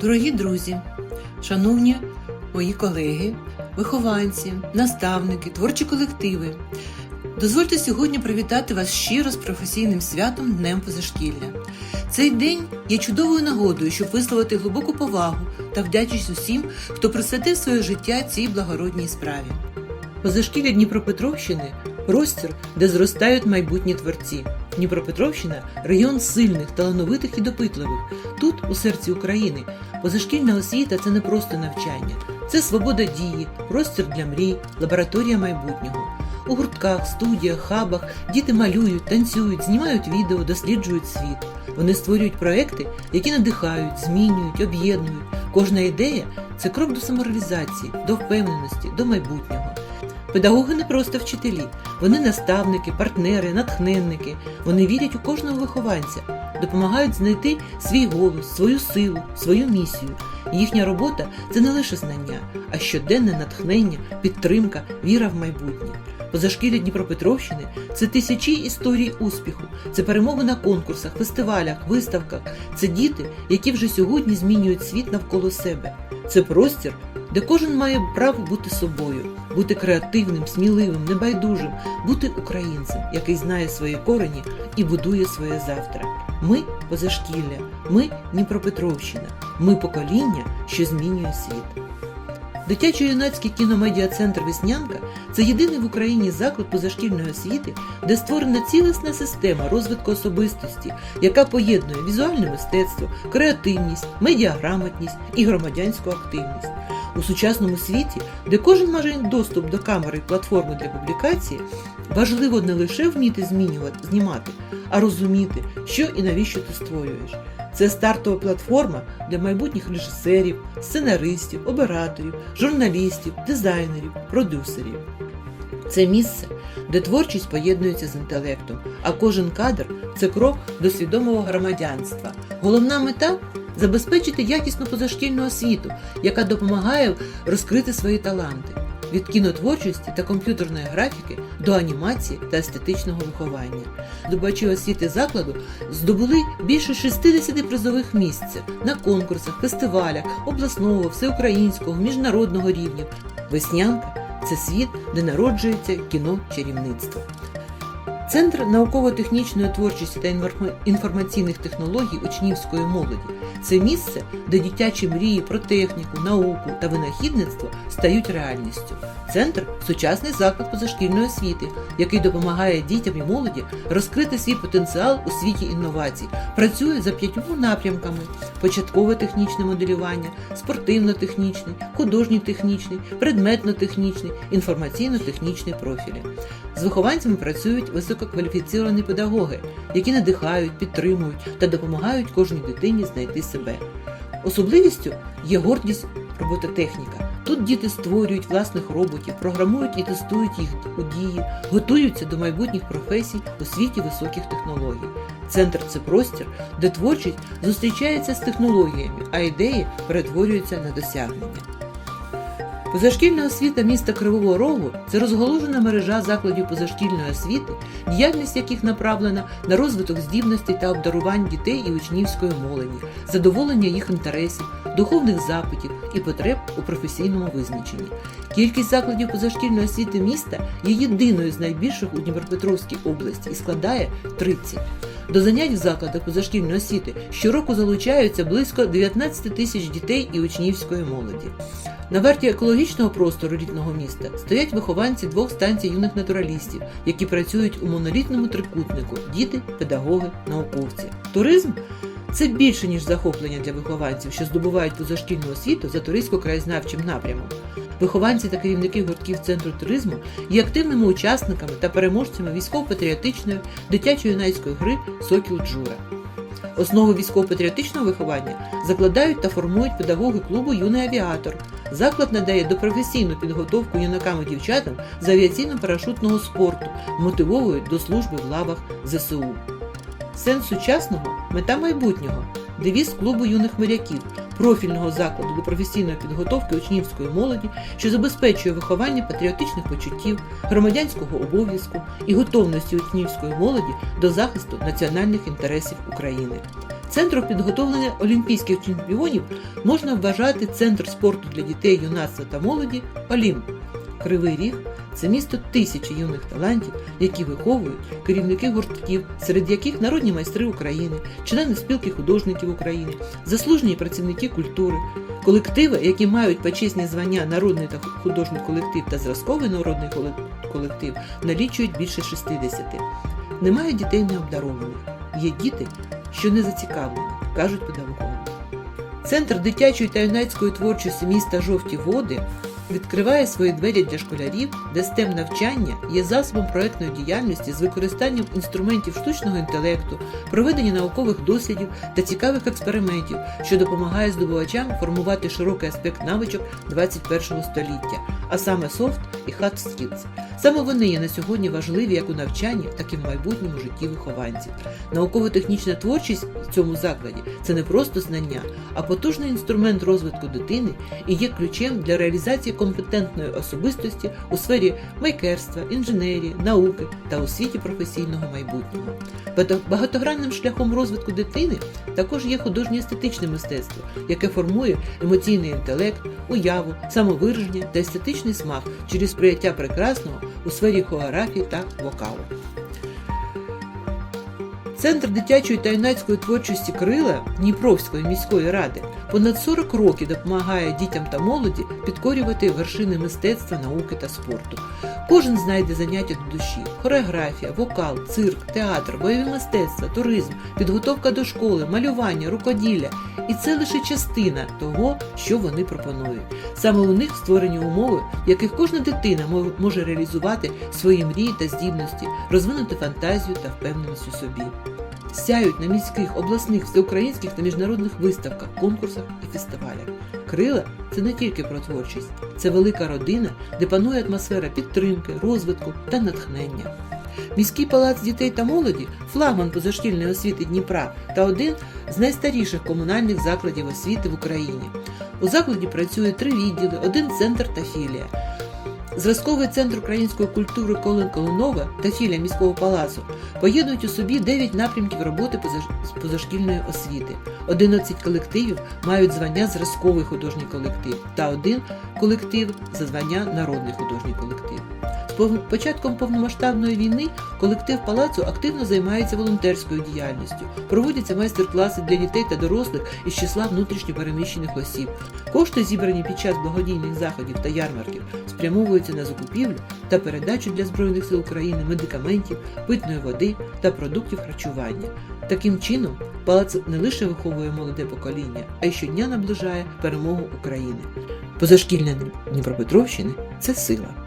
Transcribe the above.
Дорогі друзі, шановні мої колеги, вихованці, наставники, творчі колективи, дозвольте сьогодні привітати вас щиро з професійним святом Днем Позашкілля. Цей день є чудовою нагодою, щоб висловити глибоку повагу та вдячність усім, хто присвятив своє життя цій благородній справі. Позашкілля Дніпропетровщини простір, де зростають майбутні творці. Дніпропетровщина район сильних, талановитих і допитливих. Тут, у серці України, позашкільна освіта це не просто навчання, це свобода дії, простір для мрій, лабораторія майбутнього. У гуртках, студіях, хабах діти малюють, танцюють, знімають відео, досліджують світ. Вони створюють проекти, які надихають, змінюють, об'єднують. Кожна ідея це крок до самореалізації, до впевненості, до майбутнього. Педагоги не просто вчителі, вони наставники, партнери, натхненники. Вони вірять у кожного вихованця, допомагають знайти свій голос, свою силу, свою місію. Їхня робота це не лише знання, а щоденне натхнення, підтримка, віра в майбутнє. Позашкілля Дніпропетровщини це тисячі історій успіху, це перемоги на конкурсах, фестивалях, виставках. Це діти, які вже сьогодні змінюють світ навколо себе. Це простір, де кожен має право бути собою, бути креативним, сміливим, небайдужим, бути українцем, який знає свої корені і будує своє завтра. Ми позашкілля, ми Дніпропетровщина, ми покоління, що змінює світ. Дитячо-юнацький кіномедіа-центр Веснянка це єдиний в Україні заклад позашкільної освіти, де створена цілісна система розвитку особистості, яка поєднує візуальне мистецтво, креативність, медіаграмотність і громадянську активність. У сучасному світі, де кожен має доступ до камери і платформи для публікації, важливо не лише вміти змінювати, знімати, а розуміти, що і навіщо ти створюєш. Це стартова платформа для майбутніх режисерів, сценаристів, операторів, журналістів, дизайнерів, продюсерів. Це місце, де творчість поєднується з інтелектом, а кожен кадр це крок до свідомого громадянства. Головна мета забезпечити якісну позашкільну освіту, яка допомагає розкрити свої таланти від кінотворчості та комп'ютерної графіки до анімації та естетичного виховання. Добачі освіти закладу здобули більше 60 призових місць на конкурсах, фестивалях обласного, всеукраїнського, міжнародного рівня. Веснянка це світ, де народжується кіно чарівництво. Центр науково-технічної творчості та інформаційних технологій учнівської молоді це місце, де дитячі мрії про техніку, науку та винахідництво стають реальністю. Центр сучасний заклад позашкільної освіти, який допомагає дітям і молоді розкрити свій потенціал у світі інновацій. Працює за п'ятьма напрямками: початкове технічне моделювання, спортивно-технічний, художньо-технічний, предметно-технічний, інформаційно-технічний профілі. З вихованцями працюють висококваліфіційні педагоги, які надихають, підтримують та допомагають кожній дитині знайти себе. Особливістю є гордість робототехніка. Тут діти створюють власних роботів, програмують і тестують їх у дії, готуються до майбутніх професій у світі високих технологій. Центр це простір, де творчість зустрічається з технологіями, а ідеї перетворюються на досягнення. Позашкільна освіта міста Кривого Рогу це розголожена мережа закладів позашкільної освіти, діяльність яких направлена на розвиток здібностей та обдарувань дітей і учнівської молоді, задоволення їх інтересів, духовних запитів і потреб у професійному визначенні. Кількість закладів позашкільної освіти міста є єдиною з найбільших у Дніпропетровській області і складає 30. До занять в закладах позашкільної освіти щороку залучаються близько 19 тисяч дітей і учнівської молоді. На варті екологічного простору рідного міста стоять вихованці двох станцій юних натуралістів, які працюють у монолітному трикутнику діти, педагоги, науковці. Туризм це більше ніж захоплення для вихованців, що здобувають позашкільну освіту за туристсько-краєзнавчим напрямом. Вихованці та керівники гуртків центру туризму є активними учасниками та переможцями військово-патріотичної дитячо-юнацької гри Сокіл Джура. Основу військово-патріотичного виховання закладають та формують педагоги клубу Юний авіатор. Заклад надає допрофесійну підготовку юнакам і дівчатам з авіаційно-парашутного спорту, мотивовують до служби в лавах ЗСУ. Сенс сучасного мета майбутнього, девіз клубу юних моряків, профільного закладу до професійної підготовки учнівської молоді, що забезпечує виховання патріотичних почуттів, громадянського обов'язку і готовності учнівської молоді до захисту національних інтересів України. Центром підготовлення олімпійських чемпіонів можна вважати Центр спорту для дітей, юнацтва та молоді Олімп. Кривий Ріг це місто тисячі юних талантів, які виховують керівники гуртків, серед яких народні майстри України, члени спілки художників України, заслужені працівники культури, колективи, які мають почесні звання народний та художній колектив та зразковий народний колектив, налічують більше 60. Немає дітей необдарованих. Є діти, що не зацікавлені, кажуть педагоги. Центр дитячої та юнацької творчості міста Жовті Води відкриває свої двері для школярів, де STEM навчання є засобом проектної діяльності з використанням інструментів штучного інтелекту, проведення наукових дослідів та цікавих експериментів, що допомагає здобувачам формувати широкий аспект навичок 21 століття, а саме софт і hard skills. Саме вони є на сьогодні важливі як у навчанні, так і в майбутньому житті вихованців. Науково-технічна творчість в цьому закладі це не просто знання, а потужний інструмент розвитку дитини і є ключем для реалізації компетентної особистості у сфері майкерства, інженерії, науки та у світі професійного майбутнього. Багатогранним шляхом розвитку дитини також є художнє естетичне мистецтво, яке формує емоційний інтелект, уяву, самовираження та естетичний смак через сприяття прекрасного у сфері хореографії та вокалу. Центр дитячої та юнацької творчості Крила Дніпровської міської ради понад 40 років допомагає дітям та молоді підкорювати вершини мистецтва, науки та спорту. Кожен знайде заняття до душі: хореографія, вокал, цирк, театр, бойові мистецтва, туризм, підготовка до школи, малювання, рукоділля. І це лише частина того, що вони пропонують. Саме у них створені умови, в яких кожна дитина може реалізувати свої мрії та здібності, розвинути фантазію та впевненість у собі. Сяють на міських, обласних, всеукраїнських та міжнародних виставках, конкурсах і фестивалях. Крила це не тільки про творчість, це велика родина, де панує атмосфера підтримки, розвитку та натхнення. Міський палац дітей та молоді флагман позашкільної освіти Дніпра та один з найстаріших комунальних закладів освіти в Україні. У закладі працює три відділи, один центр та філія. Зразковий центр української культури Колин Колинова та філія міського палацу поєднують у собі 9 напрямків роботи позашкільної освіти. 11 колективів мають звання зразковий художній колектив та один колектив за звання народний художній колектив. Початком повномасштабної війни колектив палацу активно займається волонтерською діяльністю. Проводяться майстер-класи для дітей та дорослих із числа внутрішньопереміщених осіб. Кошти, зібрані під час благодійних заходів та ярмарків, спрямовуються на закупівлю та передачу для Збройних сил України медикаментів, питної води та продуктів харчування. Таким чином, палац не лише виховує молоде покоління, а й щодня наближає перемогу України. Позашкільне Дніпропетровщини це сила.